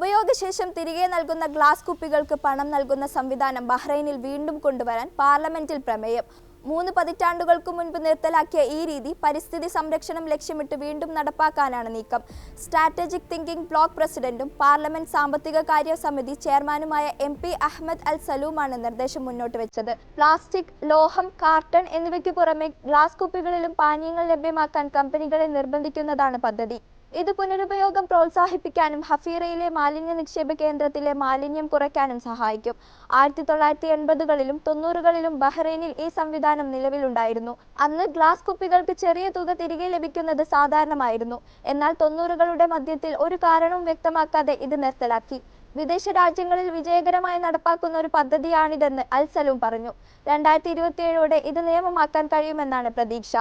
ഉപയോഗശേഷം തിരികെ നൽകുന്ന ഗ്ലാസ് കുപ്പികൾക്ക് പണം നൽകുന്ന സംവിധാനം ബഹ്റൈനിൽ വീണ്ടും കൊണ്ടുവരാൻ പാർലമെന്റിൽ പ്രമേയം. മൂന്ന് പതിറ്റാണ്ടുകൾക്ക് മുൻപ് നിർത്തലാക്കിയ ഈ രീതി പരിസ്ഥിതി സംരക്ഷണം ലക്ഷ്യമിട്ട് വീണ്ടും നടപ്പാക്കാനാണ് നീക്കം. സ്ട്രാറ്റജിക് തിങ്കിംഗ് ബ്ലോക്ക് പ്രസിഡന്റും പാർലമെന്റ് സാമ്പത്തിക കാര്യ സമിതി ചെയർമാനുമായ എം പി അഹമ്മദ് അൽ സലൂമാണ് നിർദ്ദേശം മുന്നോട്ട് വെച്ചത്. പ്ലാസ്റ്റിക് ലോഹം കാർട്ടൺ എന്നിവയ്ക്ക് പുറമെ ഗ്ലാസ് കുപ്പികളിലും പാനീയങ്ങൾ ലഭ്യമാക്കാൻ കമ്പനികളെ നിർബന്ധിക്കുന്നതാണ് പദ്ധതി. ഇത് പുനരുപയോഗം പ്രോത്സാഹിപ്പിക്കാനും ഹഫീറയിലെ മാലിന്യ നിക്ഷേപ കേന്ദ്രത്തിലെ മാലിന്യം കുറയ്ക്കാനും സഹായിക്കും. ആയിരത്തി തൊള്ളായിരത്തി എൺപതുകളിലും തൊണ്ണൂറുകളിലും ബഹ്റൈനിൽ ഈ സംവിധാനം നിലവിലുണ്ടായിരുന്നു. അന്ന് ഗ്ലാസ് കുപ്പികൾക്ക് ചെറിയ തുക തിരികെ ലഭിക്കുന്നത് സാധാരണമായിരുന്നു. എന്നാൽ തൊണ്ണൂറുകളുടെ മധ്യത്തിൽ ഒരു കാരണവും വ്യക്തമാക്കാതെ ഇത് നിർത്തലാക്കി. വിദേശ രാജ്യങ്ങളിൽ വിജയകരമായി നടപ്പാക്കുന്ന ഒരു പദ്ധതിയാണിതെന്ന് അൽസലൂം പറഞ്ഞു. രണ്ടായിരത്തി ഇരുപത്തിയേഴോടെ ഇത് നിയമമാക്കാൻ കഴിയുമെന്നാണ് പ്രതീക്ഷ.